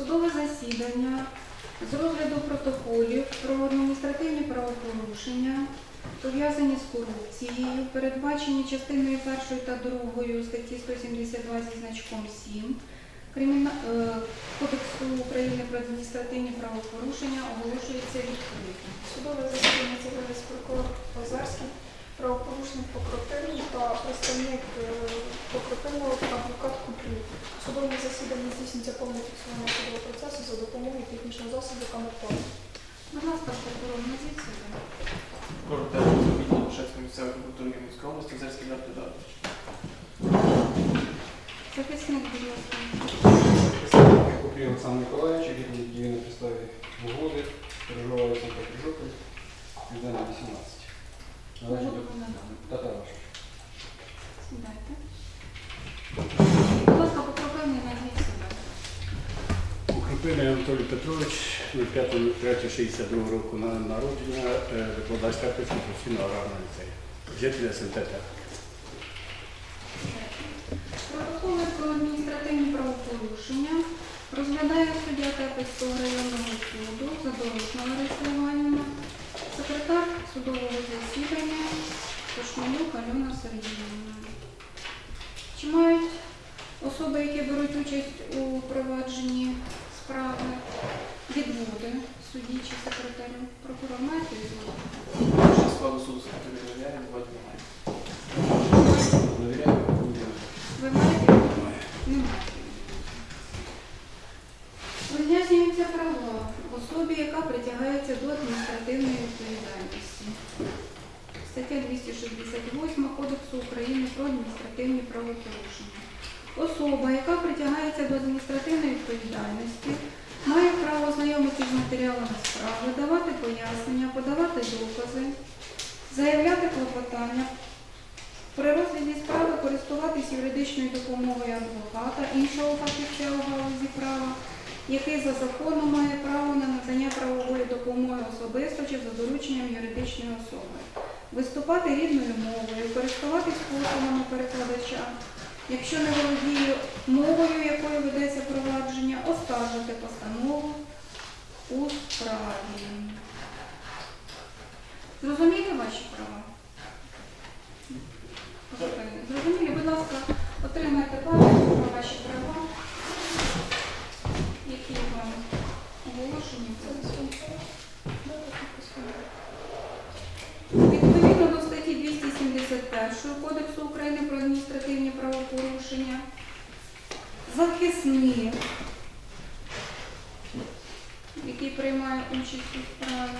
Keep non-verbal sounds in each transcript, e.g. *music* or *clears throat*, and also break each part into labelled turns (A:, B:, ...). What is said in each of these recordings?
A: Судове засідання з розгляду протоколів про адміністративні правопорушення, пов'язані з корупцією, передбачені частиною 1 та 2 статті 172 зі значком 7 Криміна... е, Кодексу України про адміністративні правопорушення оголошується відкритим.
B: Судове засідання з'явились прокурор Озерський, правопорушник Покропивний та представник е, Покропивного адвокат. У судовому засіданні здійснюється повне фіксування судового процесу за допомогою технічного засобу камертон.
A: Будь ласка, прокурор, назвіть себе.
C: Коротко, відділ Шевської місцевої прокуратури Рівненської області, Зерський Дарт Едуардович.
A: Захисник, будь ласка.
D: Представник Купрій Олександр Миколаївич, який діє на підставі угоди, проживає в Санкт-Петербурзі, 18. Належить до.
A: Сідайте. Будь ласка, назвіть себе.
E: Анатолій Петрович, 5.3.62 року на- народження, е, викладач Терпецького професійного аграрного ліцею. Житель СНТ.
A: Протоколи про адміністративні правопорушення розглядає суддя Кепецького районного суду Задорожна Лариса Іванівна, секретар судового засідання Кошмалюк Альона Сергіївна. Чи мають особи, які беруть участь у провадженні справи, відводи судді чи секретарю?
C: прокурора? складу суду звати немає.
D: Довіряю, будемо.
A: Ви маєте? Немає. Роз'яснюються права особі, яка притягається до адміністративної відповідальності. Стаття 268 Кодексу України про адміністративні правопорушення. Особа, яка притягається до адміністративної відповідальності, має право знайомитися з матеріалами справи, давати пояснення, подавати докази, заявляти клопотання, при розгляді справи користуватись юридичною допомогою адвоката, іншого фахівця у галузі права, який за законом має право на надання правової допомоги особисто чи за дорученням юридичної особи, виступати рідною мовою, користуватись послугами перекладача, якщо не володіє мовою, якою ведеться провадження, оскаржити постанову у справі. Зрозуміли ваші права? Зрозумілі, будь ласка, отримайте пам'ять про ваші права, вам. Відповідно до статті 271 Кодексу України про адміністративні правопорушення, захисник, який приймає участь у справі,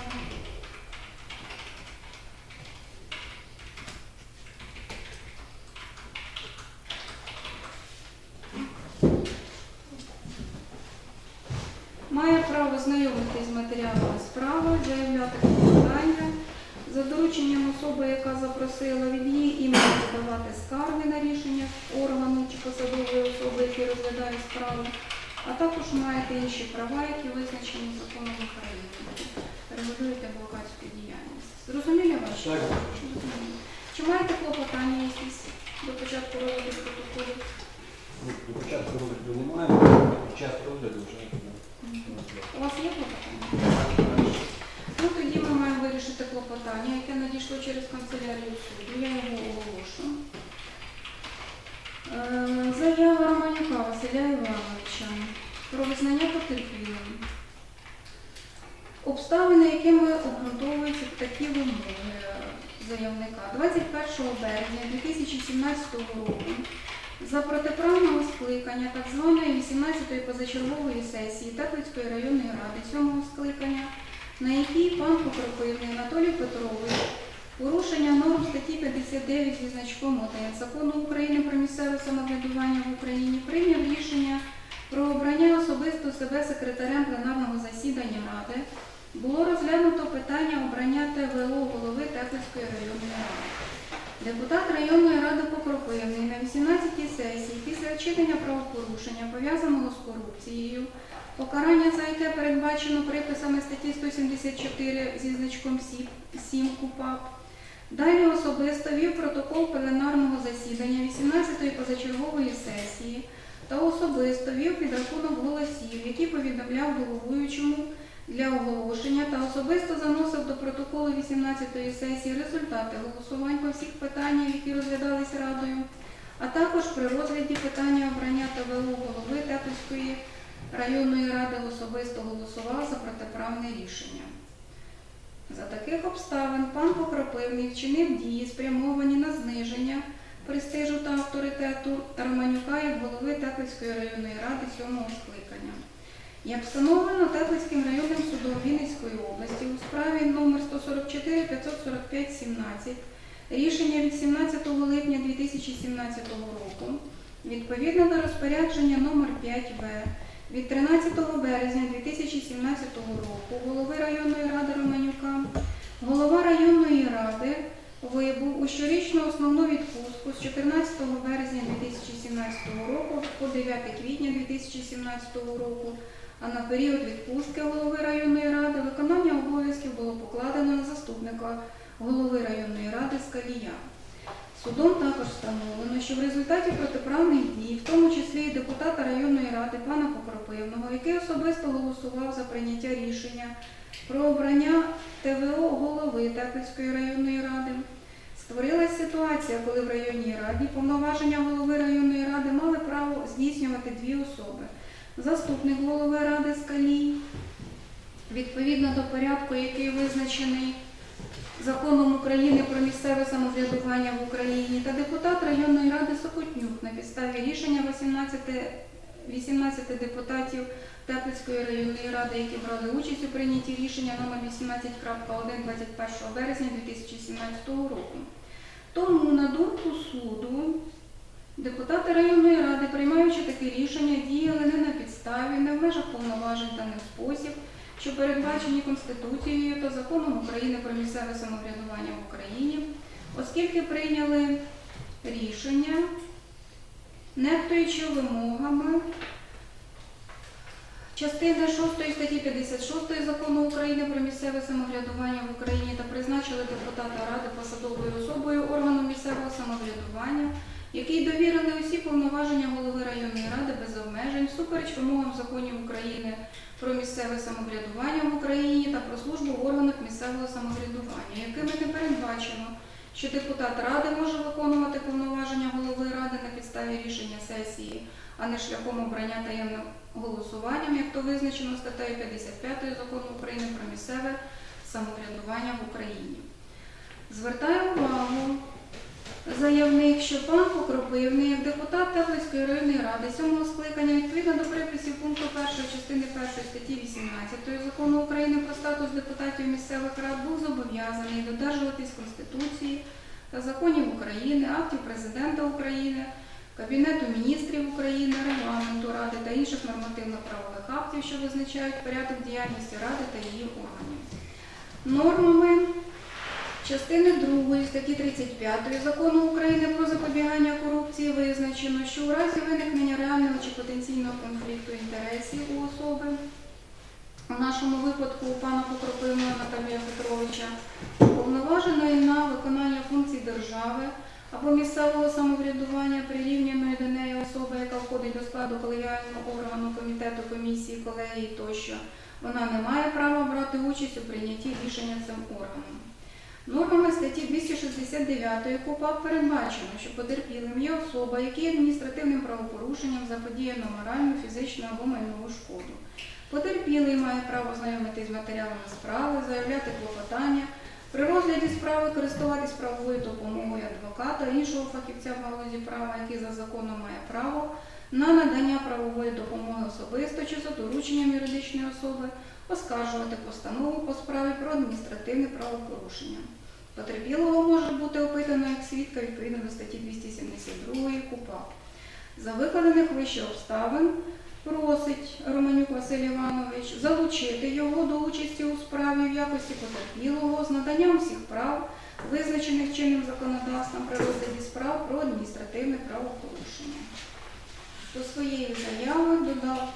A: має право знайомитись з матеріалами справи, заявляти клопотання за дорученням особи, яка запросила від її імені подавати скарги на рішення органу чи посадової особи, які розглядає справу, а також маєте інші права, які визначені законом України. Регулюєте адвокатську діяльність. Зрозуміли ваші?
D: Так.
A: Чи маєте клопотання якісь до початку розгляду протоколу?
D: Ну, До початку розгляду немає, під час розгляду вже.
A: У вас є клопотання? Ну, тоді ми маємо вирішити клопотання, яке надійшло через канцелярію суду. Я його оголошу. Е, Заява Романюка Василя Івановича про визнання потерпілим. Обставини, якими обґрунтовуються такі вимоги заявника. 21 березня 2017 року за протиправного скликання так званої 18-ї позачергової сесії Теплицької районної ради 7 скликання, на якій пан Покропивний Анатолій Петрович порушення норм статті 59 зі значком 1 Закону України про місцеве самоврядування в Україні прийняв рішення про обрання особисто себе секретарем пленарного засідання Ради, було розглянуто питання обрання ТВО голови Теплицької районної ради. Депутат районної ради Покропивний на 18-й сесії після вчинення правопорушення, пов'язаного з корупцією, покарання за яке передбачено приписами статті 174 зі значком 7 КУПАП, далі особисто вів протокол пленарного засідання 18-ї позачергової сесії та особисто вів підрахунок голосів, які повідомляв головуючому для оголошення та особисто заносив до протоколу 18-ї сесії результати голосувань по всіх питаннях, які розглядались Радою, а також при розгляді питання обрання ТВО голови Тетівської районної ради особисто голосував за протиправне рішення. За таких обставин пан Покропивний вчинив дії, спрямовані на зниження престижу та авторитету Романюка як голови Теплицької районної ради сьомого скликання. Як встановлено Теплицьким районним судом Вінницької області у справі номер 144 545 17 рішення від 17 липня 2017 року відповідно до розпорядження номер 5В від 13 березня 2017 року голови районної ради Романюка, голова районної ради вибув у щорічну основну відпустку з 14 березня 2017 року по 9 квітня 2017 року, а на період відпустки голови районної ради виконання обов'язків було покладено на заступника голови районної ради Скалія. Судом також встановлено, що в результаті протиправних дій, в тому числі і депутата районної ради пана Покропивного, який особисто голосував за прийняття рішення про обрання ТВО голови Теплицької районної ради, створилася ситуація, коли в районній раді повноваження голови районної ради мали право здійснювати дві особи. Заступник голови ради Скалій, відповідно до порядку, який визначений законом України про місцеве самоврядування в Україні та депутат районної ради Сокотнюк на підставі рішення 18, 18 депутатів Теплицької районної ради, які брали участь у прийнятті рішення номер 18.1 21 березня 2017 року. Тому, на думку суду, депутати районної ради, приймаючи таке рішення, діяли не на підставі, не в межах повноважень та не в спосіб, що передбачені Конституцією та законом України про місцеве самоврядування в Україні, оскільки прийняли рішення, нехтуючи вимогами частини 6 статті 56 закону України про місцеве самоврядування в Україні та призначили депутата ради посадовою особою органу місцевого самоврядування, який довірили усі повноваження голови районної ради без обмежень, всупереч вимогам законів України про місцеве самоврядування в Україні та про службу в органах місцевого самоврядування, якими не передбачено, що депутат ради може виконувати повноваження голови ради на підставі рішення сесії, а не шляхом обрання таємним голосуванням, як то визначено статтею 55 закону України про місцеве самоврядування в Україні. Звертаю увагу заявник, що пан Покропивний, як депутат Теплицької районної ради сьомого скликання, відповідно до приписів пункту 1 частини 1 статті 18 закону України про статус депутатів місцевих рад, був зобов'язаний додержуватись Конституції та законів України, актів президента України, Кабінету міністрів України, регламенту Ради та інших нормативно-правових актів, що визначають порядок діяльності Ради та її органів. Нормами частини 2 статті 35 закону України про запобігання корупції визначено, що у разі виникнення реального чи потенційного конфлікту інтересів у особи, у нашому випадку у пана Покропивного Наталія Петровича, уповноваженої на виконання функцій держави або місцевого самоврядування прирівняної до неї особи, яка входить до складу колегіального органу комітету, комісії, колегії тощо, вона не має права брати участь у прийнятті рішення цим органом. Нормами статті 269 КУПАП передбачено, що потерпілим є особа, якій адміністративним правопорушенням заподіяно моральну, фізичну або майнову шкоду. Потерпілий має право знайомитись з матеріалами справи, заявляти клопотання, при розгляді справи користуватись правовою допомогою адвоката, іншого фахівця в галузі права, який за законом має право на надання правової допомоги особисто чи за дорученням юридичної особи, оскаржувати постанову по справі про адміністративне правопорушення. Потерпілого може бути опитано як свідка відповідно до статті 272 КУПАП. За викладених вище обставин просить Романюк Василь Іванович залучити його до участі у справі в якості потерпілого з наданням всіх прав, визначених чинним законодавством при розгляді справ про адміністративне правопорушення. До своєї заяви додав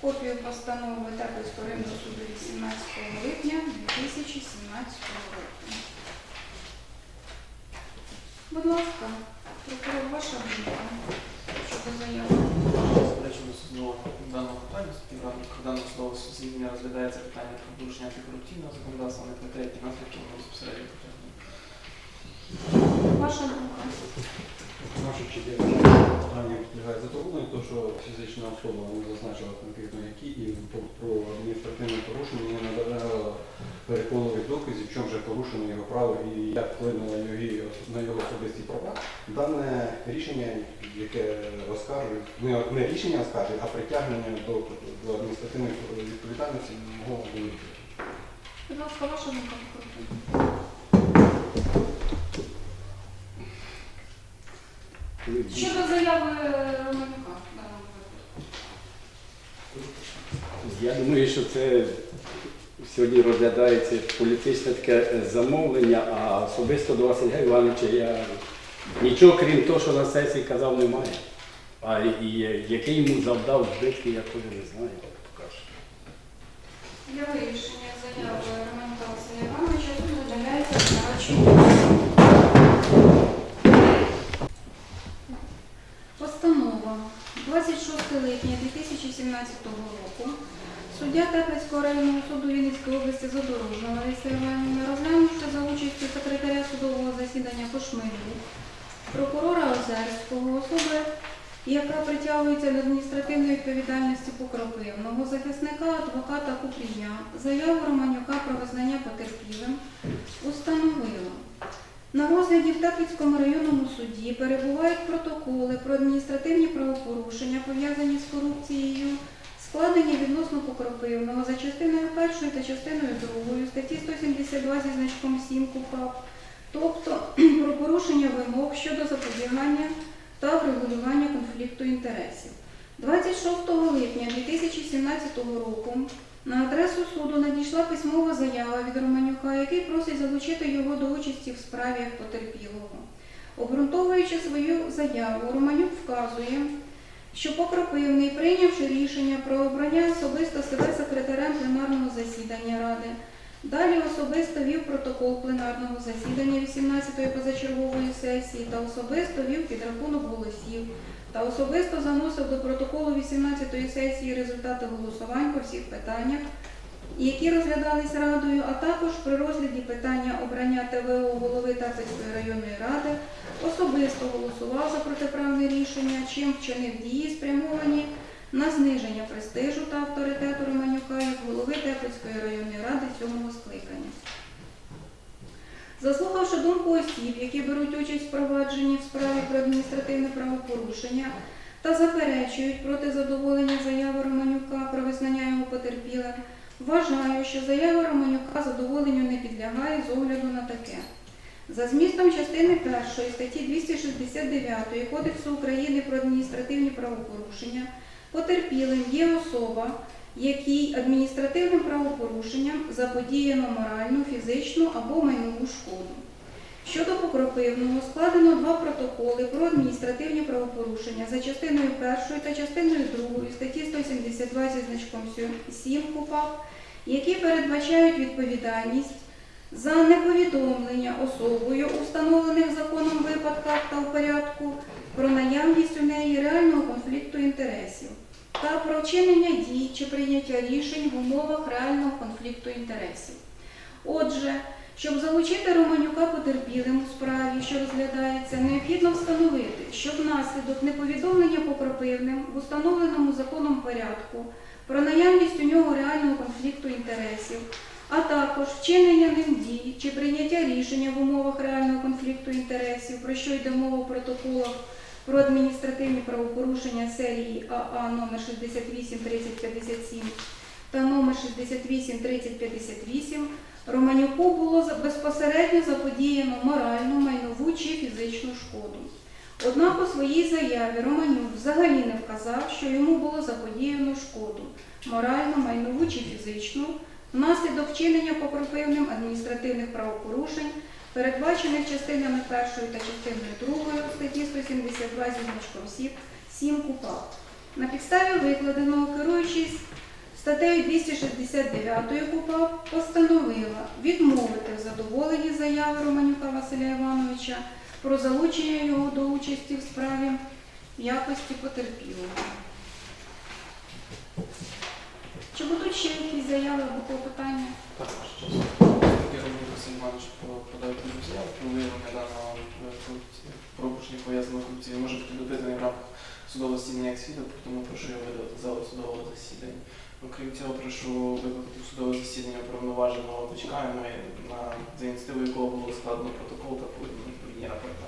A: копію постанови Теплицького районного суду 18 липня 2017 року. Будь ласка, прокурор, ваша думка щодо заяви.
C: судового даного питання, в рамках даного судового засідання розглядається питання про порушення антикорупційного законодавства на КТ, які наслідки безпосередньо.
A: Ваша думка.
D: Наше чіє питання підлягає задоволенню, то що фізична особа не зазначила конкретно які і про адміністративне порушення не надавала переконливих доказів, в чому же порушено його право і як вплинуло його, на його особисті права. Дане рішення, яке оскаржує, не, рішення оскаржує, а притягнення до, до адміністративної відповідальності мого виникнення.
A: Будь ласка, ваша думка. Щодо заяви Романюка в даному випадку.
E: Я думаю, що це сьогодні розглядається політичне таке замовлення, а особисто до Василя Івановича я нічого крім того, що на сесії казав, немає. А і який йому завдав збитки, я теж не знаю. поки що.
A: Для вирішення заяви Романюка Василя Івановича суд видаляється в нарадчій. Постанова 26 липня 2017 року. Суддя Теплицького районного суду Вінницької області Задорожна Лариса Іванівна, розглянувши за участю секретаря судового засідання Кошмирю, прокурора Озерського, особи, яка притягується до адміністративної відповідальності покропивного, захисника адвоката Купрія, заяву Романюка про визнання потерпілим, установила. На розгляді в Теплицькому районному суді перебувають протоколи про адміністративні правопорушення, пов'язані з корупцією, складені відносно покропивного за частиною першою та частиною другою статті 172 зі значком 7 КУПАП, тобто *clears throat* про порушення вимог щодо запобігання та врегулювання конфлікту інтересів. 26 липня 2017 року на адресу суду надійшла письмова заява від Романюка, який просить залучити його до участі в справі потерпілого. Обґрунтовуючи свою заяву, Романюк вказує, що Покропивний, прийнявши рішення про обрання особисто себе секретарем пленарного засідання Ради, далі особисто вів протокол пленарного засідання 18-ї позачергової сесії та особисто вів підрахунок голосів та особисто заносив до протоколу 18-ї сесії результати голосувань по всіх питаннях, які розглядались Радою, а також при розгляді питання обрання ТВО голови Тарцівської районної ради особисто голосував за протиправне рішення, чим вчинив дії, спрямовані на зниження престижу та авторитету Романюка як голови Теплицької районної ради сьомого скликання. Заслухавши думку осіб, які беруть участь в провадженні в справі про адміністративне правопорушення та заперечують проти задоволення заяви Романюка про визнання його потерпілим, вважаю, що заява Романюка задоволенню не підлягає з огляду на таке. За змістом частини 1 статті 269 Кодексу України про адміністративні правопорушення потерпілим є особа, якій адміністративним правопорушенням заподіяно моральну, фізичну або майнову шкоду. Щодо покропивного складено два протоколи про адміністративні правопорушення за частиною 1 та частиною 2 статті 172 зі значком 7 КУПАП, які передбачають відповідальність за неповідомлення особою у встановлених законом випадках та в порядку про наявність у неї реального конфлікту інтересів та про вчинення дій чи прийняття рішень в умовах реального конфлікту інтересів. Отже, щоб залучити Романюка потерпілим у справі, що розглядається, необхідно встановити, що внаслідок неповідомлення покропивним в установленому законом порядку про наявність у нього реального конфлікту інтересів, а також вчинення ним дій чи прийняття рішення в умовах реального конфлікту інтересів, про що йде мова в протоколах про адміністративні правопорушення серії АА номер 68 30 57 та номер 68 30 58 Романюку було безпосередньо заподіяно моральну, майнову чи фізичну шкоду. Однак у своїй заяві Романюк взагалі не вказав, що йому було заподіяно шкоду моральну, майнову чи фізичну внаслідок вчинення покропивним адміністративних правопорушень, передбачених частинами 1 та частиною 2 статті 172 зі значком 7, 7 КУПАП. На підставі викладеного, керуючись статтею 269 КУПАП, постановила відмовити в задоволенні заяви Романюка Василя Івановича про залучення його до участі в справі якості потерпілого. Чи будуть ще якісь заяви або клопотання?
C: Також Роман Іванович подав відповідну про виявлення даного пропущення пов'язаного корупції може бути допитаний в рамках судового засідання як свідок, тому прошу його видати залу судового засідання. Окрім цього, прошу викликати судове засідання уповноваженого бичка, ми на за ініціативою якого було складено протокол та відповідні рапорта.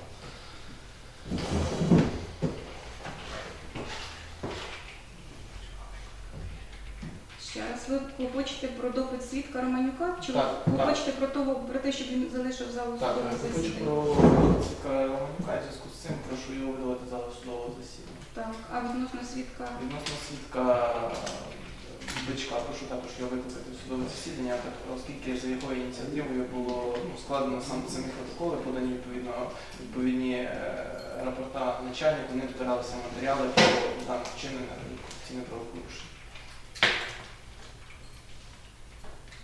A: Ще раз, ви клопочете про допит свідка Романюка? Чи
C: Так,
A: ви
C: так.
A: клопочете про, того, про те, щоб він залишив залу
C: Так,
A: судового
C: я хочу
A: засідання?
C: про свідка Романюка, і в зв'язку з цим прошу його видалити з залу судового засідання.
A: Так, а відносно свідка?
C: Відносно свідка бичка, прошу також його викликати в судове засідання, так, оскільки за його ініціативою було ну, складено сам самі протоколи, подані відповідно відповідні е, рапорта начальнику, не збиралися матеріали про дане вчинення корупційне правопорушення.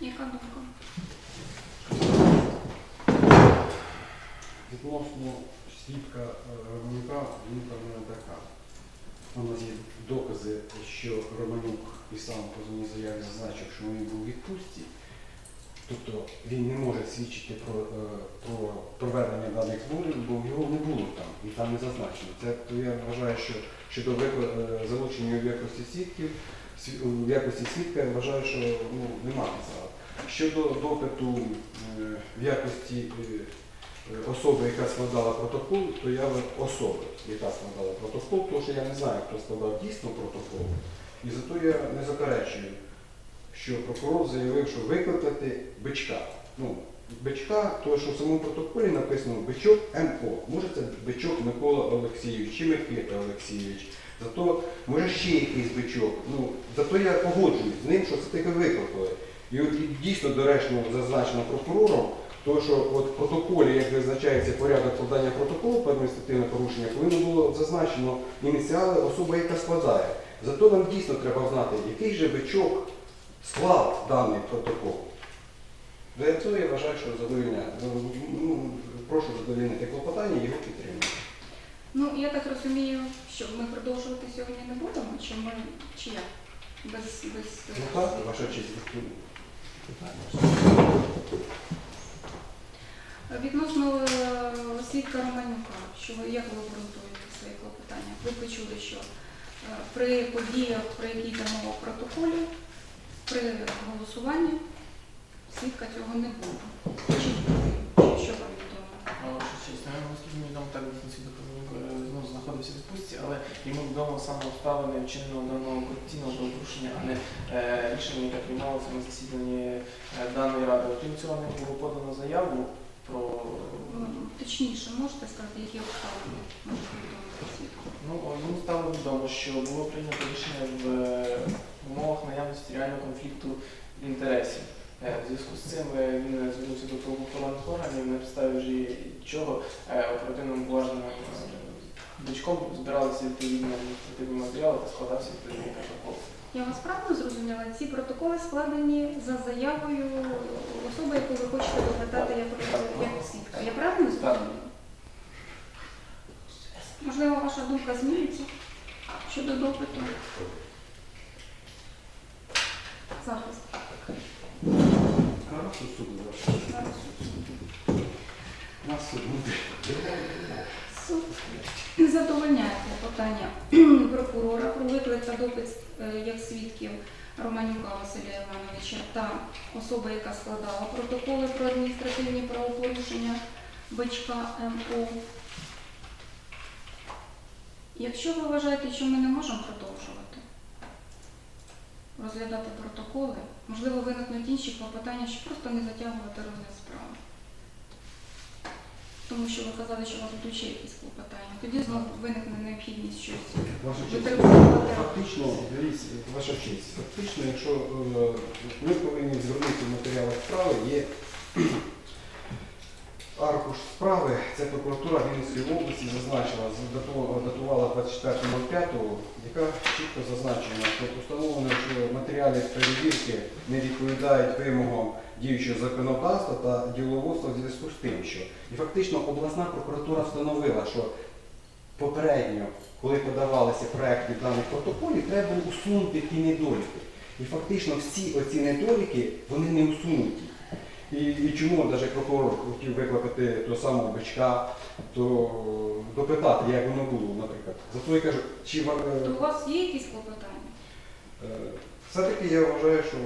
A: Яка думка?
D: Відносно свідка е, Романюка, думка в мене така. У нас є докази, що Романюк сам по позовній заяві зазначив, що він був у відпустці. Тобто він не може свідчити про, е, про проведення даних зборів, бо його не було там і там не зазначено. Це то я вважаю, що щодо е, залучення в якості свідків, в якості свідка, я вважаю, що ну, немає підстав. Щодо допиту е, в якості е, особи, яка складала протокол, то я в особи, яка складала протокол, тому що я не знаю, хто складав дійсно протокол. І зато я не заперечую, що прокурор заявив, що викликати бичка. Ну, бичка, тому що в самому протоколі написано бичок МО. Може це бичок Микола Олексійович чи Микита Олексійович. Зато може ще якийсь бичок. Ну, зато я погоджуюсь з ним, що це таке викликали. І от дійсно доречно зазначено прокурором, тому що от в протоколі, як визначається порядок складання протоколу про адміністративне порушення, повинно було зазначено ініціали особи, яка складає. Зато нам дійсно треба знати, який же бичок склад даний протокол. Для цього я вважаю, що задовільня, ну, прошу задовільнити клопотання і його підтримати.
A: Ну, я так розумію, що ми продовжувати сьогодні не будемо, чи ми чи як? Без, без
D: Ну так, ваша честь.
A: Відносно е, свідка Романюка, що ви як ви обґрунтуєте свої клопотання? Ви почули, що е, при подіях, про які йде мова протоколі, при голосуванні свідка цього не було. Чи, що вам відомо?
C: Ну, наскільки мені відомо, так свідок Романюк, е, ну, знаходився в відпустці, але йому відомо саме обставини вчиненого даного корупційного правопорушення, а не е, рішення, яке приймалося на засіданні е, даної ради. Окрім цього, не було подано заяву про
A: Ну, Точніше, можете сказати, які обставини можуть відомити свідку?
C: Ну, йому стало відомо, що було прийнято рішення в е, умовах наявності реального конфлікту інтересів. Е, В зв'язку з цим е, він звернувся до правоохоронних органів на підставі вже чого е, оперативним поважним дочком збиралися відповідні адміністративні матеріали та складався відповідний протокол.
A: Я вас правильно зрозуміла? Ці протоколи складені за заявою особи, яку ви хочете допитати як, як свідка. Я правильно зрозуміла? Можливо, ваша думка зміниться щодо допиту? Захист.
D: Нас суд буде.
A: Суд задовольняє клопотання прокурора про виклик та допит е, як свідків Романюка Василя Івановича та особи, яка складала протоколи про адміністративні правопорушення Бичка МО. Якщо ви вважаєте, що ми не можемо продовжувати розглядати протоколи, можливо, виникнуть інші клопотання, щоб просто не затягувати розгляд справи. Тому що ви казали, що у вас тут ще якісь клопотання. Тоді знову виникне необхідність щось
D: Ваша честь.
A: витребувати.
D: Фактично, дивіться, ваша честь, фактично, якщо е, ми повинні звернути в матеріалах справи, є аркуш справи, це прокуратура Вінницької області зазначила, датувала 24.05, яка чітко зазначена, що установлено, що матеріали перевірки не відповідають вимогам діючого законодавства та діловодства в зв'язку з тим, що і фактично обласна прокуратура встановила, що попередньо, коли подавалися проекти даних протоколів, треба усунути ті недоліки. І фактично всі оці недоліки вони не усунуті. І, і чому навіть прокурор хотів викликати того самого бичка, то допитати, як воно було, наприклад. Зато я кажу, чи ва- е,
A: То у вас є якісь клопотання?
D: е, все-таки я вважаю, що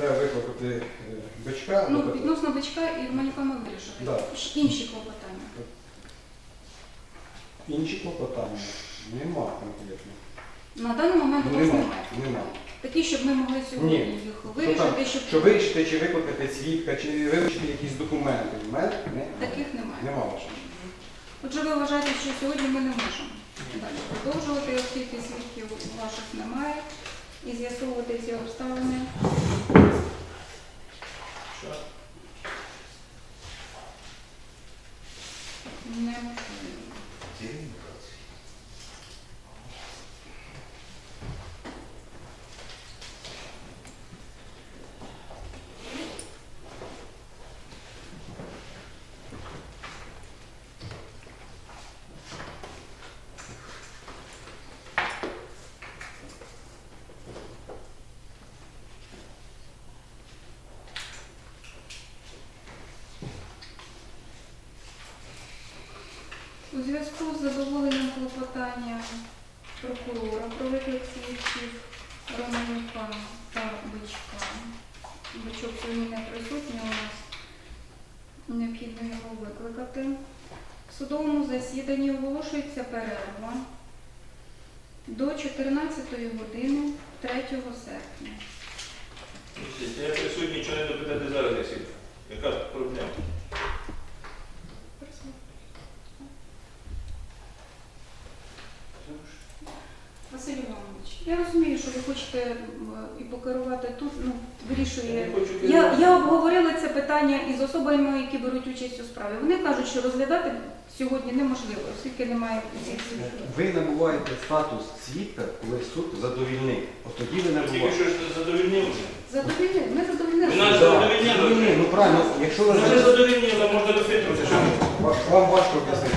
D: треба викликати е, бичка,
A: Ну,
D: допитати.
A: відносно бичка і Романюка ми вирішили.
D: Да.
A: Інші клопотання.
D: інші клопотання. Нема конкретно.
A: На даний момент у вас
D: Нема,
A: немає.
D: нема.
A: Такі, щоб ми могли сьогодні
D: Ні.
A: їх
D: Що там?
A: вирішити, щоб
D: Що вирішити, чи викликати свідка, чи вивчити якісь документи. У мене не-
A: таких немає.
D: нема вашого.
A: Отже, ви вважаєте, що сьогодні ми не можемо далі продовжувати, оскільки свідків ваших немає, і з'ясовувати ці обставини. Неможливо. У зв'язку з задоволенням клопотання прокурора про виклик свідків Романюка та Бичка. Бичок сьогодні не присутній у нас. Необхідно його викликати. В судовому засіданні оголошується перерва до 14 години 3 серпня.
F: Я присутній, нічого не допитати зараз. Яка проблема?
A: Василь Іванович, я розумію, що ви хочете і покерувати тут, ну, вирішує. Я, я обговорила це питання із особами, які беруть участь у справі. Вони кажуть, що розглядати сьогодні неможливо, оскільки немає цих.
D: Ви набуваєте статус свідка, коли суд задовільнив. От тоді ви
F: Тільки
D: набуваєте.
F: що ж задовільнив.
A: Задовільнили? Ми задовільнили.
F: Ви нас задовільнили.
D: Ну правильно, якщо ви
F: не задовільнили, можна.
D: Ва- вам важко об'яснити.